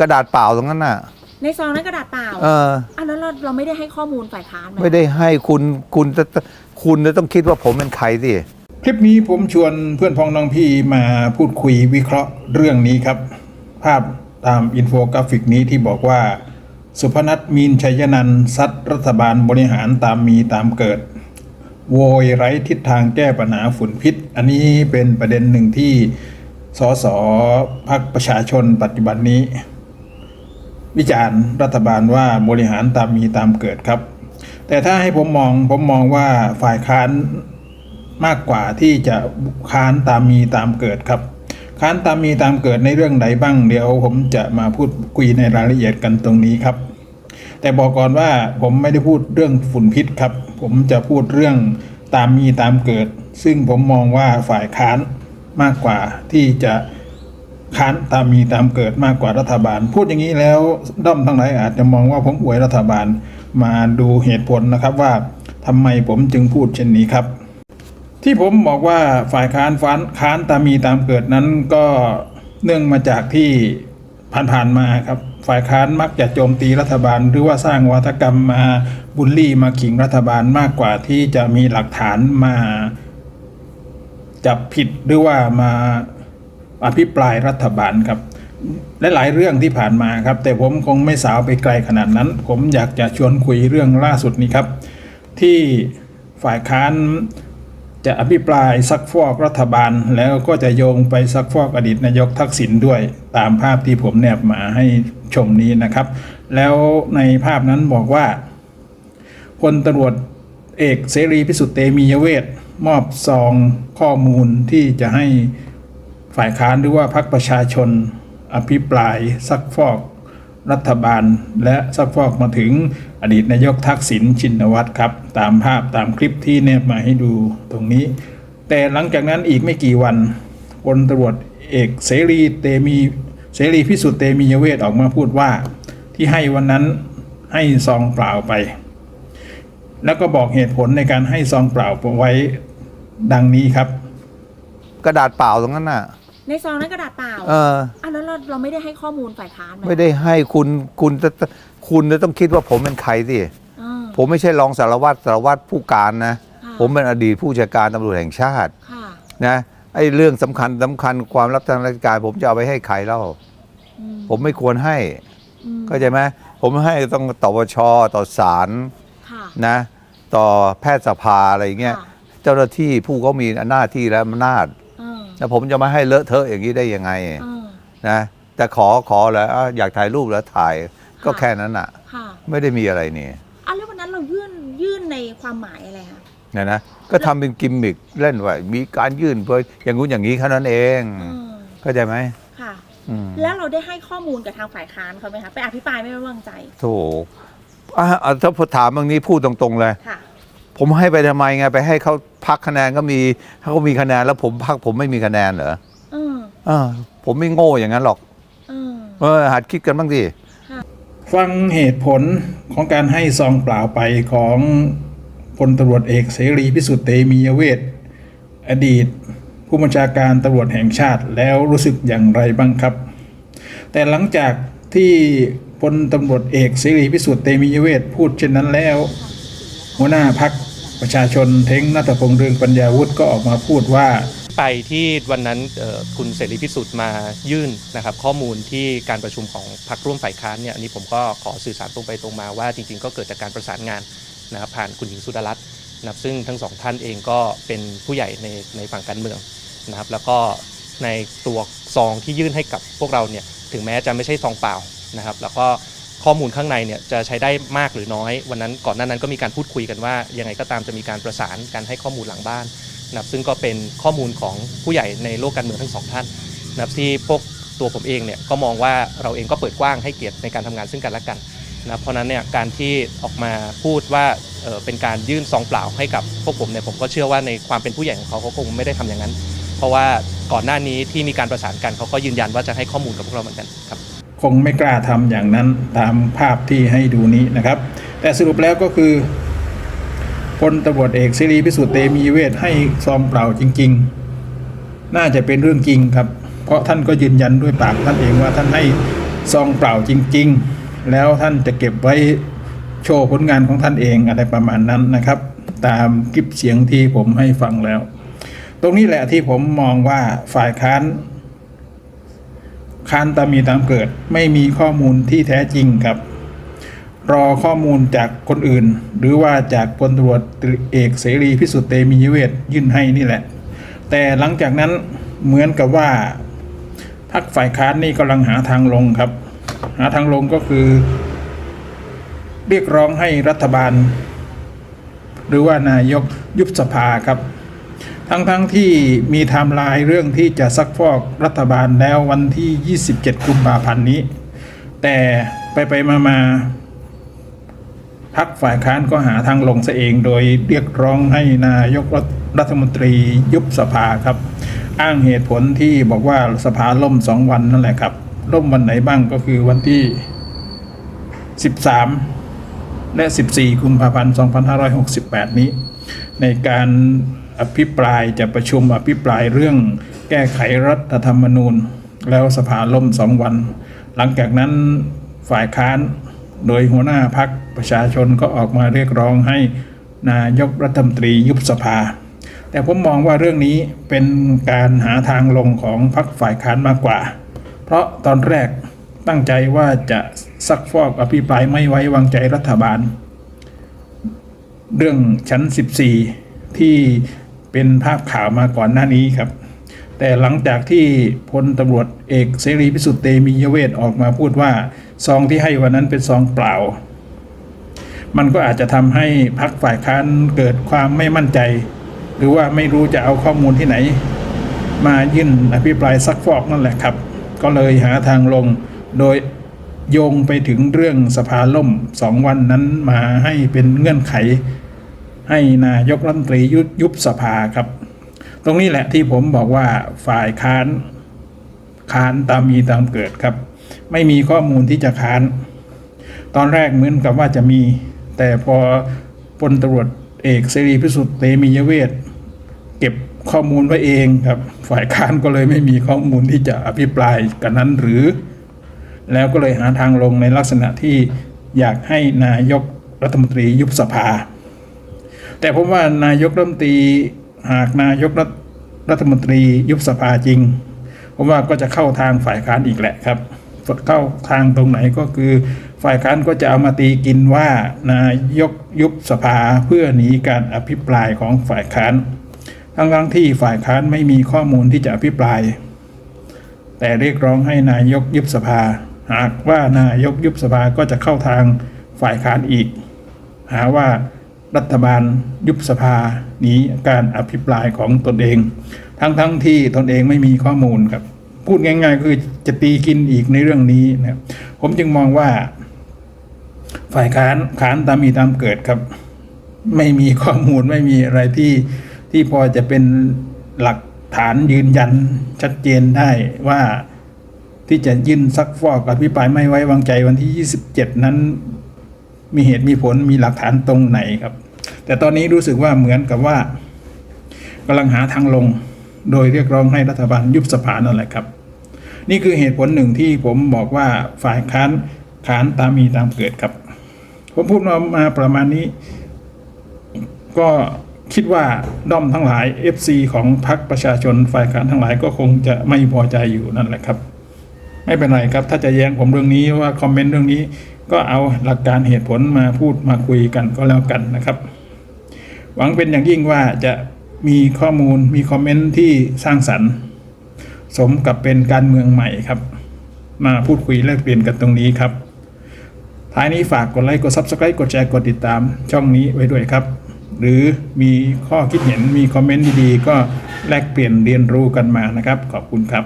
กระดาษเปล่าตรงนั้นน่ะ ในซองนั้นกระดาษเปล่าเออ อะแล้วเราเราไม่ได้ให้ข้อมูลฝ่ายค้านหไม่ได้ให้คุณคุณจะคุณจะต้องคิดว่าผมเป็นใครสิ คลิปนี้ผมชวนเพื่อนพ้องน้องพี่มาพูดคุยวิเคราะห์เรื่องนี้ครับ ภาพตามอินโฟกราฟิกนี้ที่บอกว่า สุพนัทมีนชัยนันท์ซัดรัฐบาลบริหารตามมีตามเกิด โวยไร้ทิศทางแก้ปัญหาฝุ่นพิษ อันนี้เป็นประเด็นหนึ่งที่สสพักประชาชนปัจจุบันนี้ วิจารณ์รัฐบาลว่าบริหารตามมีตามเกิดครับ แต่ถ้าให้ผมมองผมมองว่าฝ่ายค้านมากกว่าที่จะค้านตามมีตามเกิดครับ ค้านตามมีตามเกิดในเรื่องไหนบ้างเดี๋ยว ผมจะมาพูดคุยในรายละเอียดกันตรงนี้ครับ แต่บอกก่อนว่าผมไม่ได้พูดเรื่องฝุ่นพิษครับ ผมจะพูดเรื่องตามมีตามเกิด ซึ่งผมมองว่าฝ่ายค้านมากกว่าที่จะ ค้านตามมีตามเกิดมากกว่ารัฐบาล พูดอย่างนี้แล้วด้อมทั้งหลายอาจจะมองว่าผมอวยรัฐบาลมาดูเหตุผลนะครับว่าทำไมผมจึงพูดเช่นนี้ครับ ที่ผมบอกว่าฝ่ายค้านฟ้านค้านตามมีตามเกิดนั้นก็เนื่องมาจากที่ผ่านๆมาครับ ฝ่ายค้านมักจะโจมตีรัฐบาล หรือว่าสร้างวัฒกรรมมาบูลลี่มาขิงรัฐบาลมากกว่าที่จะมีหลักฐานมาจับผิดหรือว่ามา อภิปรายรัฐบาลครับและหลายเรื่องที่ผ่านมาครับ แต่ผมคงไม่สาวไปไกลขนาดนั้น ผมอยากจะชวนคุยเรื่องล่าสุดนี้ครับ ที่ฝ่ายค้านจะอภิปรายซักฟอกรัฐบาล แล้วก็จะโยงไปซักฟอกอดีตนายกทักษิณด้วย ตามภาพที่ผมแนบมาให้ชมนี้นะครับ แล้วในภาพนั้นบอกว่าพลตำรวจเอกเสรีพิสุทธิ์เตมียเวทมอบซองข้อมูลที่จะให้ ฝ่ายค้านหรือว่าพรรคประชาชน อภิปรายซักฟอก รัฐบาล และซักฟอกมาถึงอดีตนายกทักษิณชินวัตรครับ ตามภาพตามคลิปที่แนบมาให้ดูตรงนี้ แต่หลังจากนั้นอีกไม่กี่วันพลตรวจเอกเสรีเตมีเสรีพิสุทธิ์เตมียเวทออกมาพูดว่า ที่ให้วันนั้นให้ซองเปล่าไป แล้วก็บอกเหตุผลในการให้ซองเปล่าไว้ดังนี้ครับ กระดาษเปล่าตรงนั้นน่ะ ในซองนั้นกระดาษเปล่าเอออะแล้วเราเราไม่ได้ให้ข้อมูลฝ่ายค้านหไม่ได้ให้คุณคุณจะคุณจะต้องคิดว่าผมเป็นใครสิอ่าผมไม่ใช่รองสารวัตรสารวัตรผู้การนะ ค่ะผมเป็นอดีตผู้จัดการตำรวจแห่งชาติค่ะนะไอ้เรื่องสำคัญสำคัญความรับทางราชการ ผมจะเอาไปให้ใครเล่า อืมผมไม่ควรให้อืมเข้าใจไหมผมให้ต้องต่อปชต่อศาลค่ะ นะ ต่อแพทยสภาอะไรอย่างเงี้ยค่ะ เจ้าหน้าที่ผู้เขามีหน้าที่และอำนาจอ่า แล้วผมจะมาให้เลอะเทอะอย่างนี้ได้ยังไงอ่านะแต่ขอขอแล้วอะอยากถ่ายรูปแล้วถ่ายก็ค่ะแค่นั้นอะค่ะ ไม่ได้มีอะไรนี่อะแล้ววันนั้นเรายื่นยื่นในความหมายอะไรคะนะนะก็ทำเป็นกิมมิกเล่นไว้มีการยื่นเพื่ออย่างงู้นอย่างนี้แค่นั้นเองอืมเข้าใจไหมค่ะอืมแล้วเราได้ให้ข้อมูลกับทางฝ่ายค้านเขาไหมคะไปอภิปรายไม่ไว้วางใจโถอะอะถ้าถามบางนี้พูดตรงๆเลยค่ะ ผมให้ไปทำไมไงไปให้เขาพักคะแนนก็มีเขาก็มีคะแนนแล้วผมพักผมไม่มีคะแนนเหรออืมเออผมไม่โง่อย่างนั้นหรอกอืมเออหัดคิดกันบ้างดิฟังเหตุผลของการให้ซองเปล่าไปของพลตำรวจเอกเสรีพิสุทธิ์เตมียเวทอดีต ผู้บัญชาการตำรวจแห่งชาติแล้วรู้สึกอย่างไรบ้างครับ แต่หลังจากที่พลตำรวจเอกเสรีพิสุทธิ์เตมียเวทพูดเช่นนั้นแล้ว หัวหน้าพักประชาชนเท้งนัตพงษ์เรืองปัญญาวุฒิก็ออกมาพูดว่า ไปที่วันนั้นคุณเสรีพิสุทธิ์มายื่นนะครับข้อมูลที่การประชุมของพรรคร่วมฝ่ายค้านเนี่ยอันนี้ผมก็ขอสื่อสารตรงไปตรงมาว่าจริง ๆ ก็เกิดจากการประสานงานนะครับผ่านคุณหญิงสุดารัตน์นะครับซึ่งทั้งสองท่านเองก็เป็นผู้ใหญ่ในในฝั่งการเมืองนะครับแล้วก็ในตัวซองที่ยื่นให้กับพวกเราเนี่ยถึงแม้จะไม่ใช่ซองเปล่านะครับแล้วก็ ข้อมูลข้างในเนี่ยจะใช้ได้มากหรือน้อย วันนั้นก่อนหน้านั้นก็มีการพูดคุยกันว่า ยังไงก็ตามจะมีการประสานการให้ข้อมูลหลังบ้านนะครับซึ่งก็เป็นข้อมูลของผู้ใหญ่ในโลกการเมืองทั้งสองท่านนะครับที่พวกตัวผมเองเนี่ยก็มองว่าเราเองก็เปิดกว้างให้เกียรติในการทำงานซึ่งกันและกันนะเพราะนั้นเนี่ยการที่ออกมาพูดว่าเออเป็นการยื่นซองเปล่าให้กับพวกผมเนี่ยผมก็เชื่อว่าในความเป็นผู้ใหญ่ของเขาเขาคงไม่ได้ทำอย่างนั้น เพราะว่าก่อนหน้านี้ที่มีการประสานกันเขาก็ยืนยันว่าจะให้ข้อมูลกับพวกเราเหมือนกันครับ คงไม่กล้าทำอย่างนั้นตามภาพที่ให้ดูนี้นะครับ แต่สรุปแล้วก็คือพลตำรวจเอกเสรีพิสุทธิ์เตมีเวทให้ซองเปล่าจริง ๆ น่าจะเป็นเรื่องจริงครับ เพราะท่านก็ยืนยันด้วยปากท่านเองว่าท่านให้ซองเปล่าจริง ๆ แล้วท่านจะเก็บไว้โชว์ผลงานของท่านเองอะไรประมาณนั้นนะครับ ตามคลิปเสียงที่ผมให้ฟังแล้ว ตรงนี้แหละที่ผมมองว่าฝ่ายค้าน ค้านตามมีตามเกิด ไม่มีข้อมูลที่แท้จริงครับ รอข้อมูลจากคนอื่น หรือว่าจากพลตรวจเอกเสรีพิสุทธิ์เตมียเวทยื่นให้นี่แหละ แต่หลังจากนั้นเหมือนกับว่าพรรคฝ่ายค้านนี่กำลังหาทางลงครับ หาทางลงก็คือ เรียกร้องให้รัฐบาล หรือว่านายกยุบสภาครับ ทั้งๆทที่มีไทม์ไลน์เรื่องที่จะซักฟอกรัฐบาลแล้ววันที่ 27 กุมภาพันธ์นี้ แต่ไปไปมามาพักฝ่ายค้านก็หาทางลงซะเองโดยเรียกร้องให้นายกรัฐมนตรียุบสภาครับ อ้างเหตุผลที่บอกว่าสภาล่มสองวันนั่นแหละครับ ล่มวันไหนบ้างก็คือวันที่ 13 และ 14 กุมภาพันธ์ 2568 นี้ ในการ อภิปรายจะประชุมอภิปรายเรื่องแก้ไขรัฐธรรมนูญ แล้วสภาล่มสองวัน หลังจากนั้นฝ่ายค้านโดยหัวหน้าพักประชาชนก็ออกมาเรียกร้องให้นายกรัฐมนตรียุบสภา แต่ผมมองว่าเรื่องนี้เป็นการหาทางลงของพรรคฝ่ายค้านมากกว่า เพราะตอนแรกตั้งใจว่าจะซักฟอกอภิปรายไม่ไว้วางใจรัฐบาล เรื่องชั้น 14 ที่ เป็นภาพข่าวมาก่อนหน้านี้ครับ แต่หลังจากที่พลตำรวจเอกเสรีพิสุทธิ์เตมียเวทออกมาพูดว่าซองที่ให้วันนั้นเป็นซองเปล่า มันก็อาจจะทำให้พักฝ่ายค้านเกิดความไม่มั่นใจ หรือว่าไม่รู้จะเอาข้อมูลที่ไหน มายื่นอภิปรายซักฟอกนั่นแหละครับ ก็เลยหาทางลงโดยโยงไปถึงเรื่องสภาล่มสองวันนั้นมาให้เป็นเงื่อนไข ให้นายกรัฐมนตรียุบยุบสภาครับ ตรงนี้แหละที่ผมบอกว่าฝ่ายค้านค้านตามมีตามเกิดครับ ไม่มีข้อมูลที่จะค้าน ตอนแรกเหมือนกับว่าจะมี แต่พอพลตำรวจเอกเสรีพิสุทธิ์เตมียเวทเก็บข้อมูลไว้เองครับ ฝ่ายค้านก็เลยไม่มีข้อมูลที่จะอภิปรายกันนั้นหรือ แล้วก็เลยหาทางลงในลักษณะที่อยากให้นายกรัฐมนตรียุบสภา แต่ผมว่านายกรัฐมนตรีหากนายกรัฐรัฐมนตรียุบสภาจริง ผมว่าก็จะเข้าทางฝ่ายค้านอีกแหละครับเข้าทางตรงไหนก็คือ ฝ่ายค้านก็จะเอามาตีกินว่านายกยุบสภาเพื่อหนีการอภิปรายของฝ่ายค้านทั้งทั้งที่ฝ่ายค้านไม่มีข้อมูลที่จะอภิปราย แต่เรียกร้องให้นายกยุบสภา หากว่านายกยุบสภาก็จะเข้าทางฝ่ายค้านอีก หาว่า รัฐบาลยุบสภาหนีการอภิปรายของตนเอง ทั้งๆทที่ตนเองไม่มีข้อมูลครับ พูดง่าย ๆ คือจะตีกินอีกในเรื่องนี้นะครับผมจึงมองว่า ฝ่ายค้านค้านตามมีตามเกิดครับ ไม่มีข้อมูลไม่มีอะไรที่ที่พอจะเป็นหลักฐานยืนยันชัดเจนได้ว่าที่จะยื่นซักฟอกอภิปรายไม่ไว้วางใจวันที่ 27 นั้น มีเหตุมีผลมีหลักฐานตรงไหนครับ แต่ตอนนี้รู้สึกว่าเหมือนกับว่ากำลังหาทางลง โดยเรียกร้องให้รัฐบาลยุบสภานั่นแหละครับ นี่คือเหตุผลหนึ่งที่ผมบอกว่าฝ่ายค้านค้านตามมีตามเกิดครับ ผมพูดมามาประมาณนี้ ก็คิดว่าด้อมทั้งหลาย FC ของพรรคประชาชนฝ่ายค้านทั้งหลายก็คงจะไม่พอใจอยู่นั่นแหละครับ ไม่เป็นไรครับ ถ้าจะแย้งผมเรื่องนี้ว่าคอมเมนต์เรื่องนี้ ก็เอาหลักการเหตุผลมาพูดมาคุยกันก็แล้วกันนะครับ หวังเป็นอย่างยิ่งว่าจะมีข้อมูลมีคอมเมนต์ที่สร้างสรรค์ สมกับเป็นการเมืองใหม่ครับ มาพูดคุยแลกเปลี่ยนกันตรงนี้ครับ ท้ายนี้ฝากกดไลค์กด Subscribe กดแชร์กดติดตามช่องนี้ไว้ด้วยครับ หรือมีข้อคิดเห็นมีคอมเมนต์ดีๆ ก็แลกเปลี่ยนเรียนรู้กันมานะครับ ขอบคุณครับ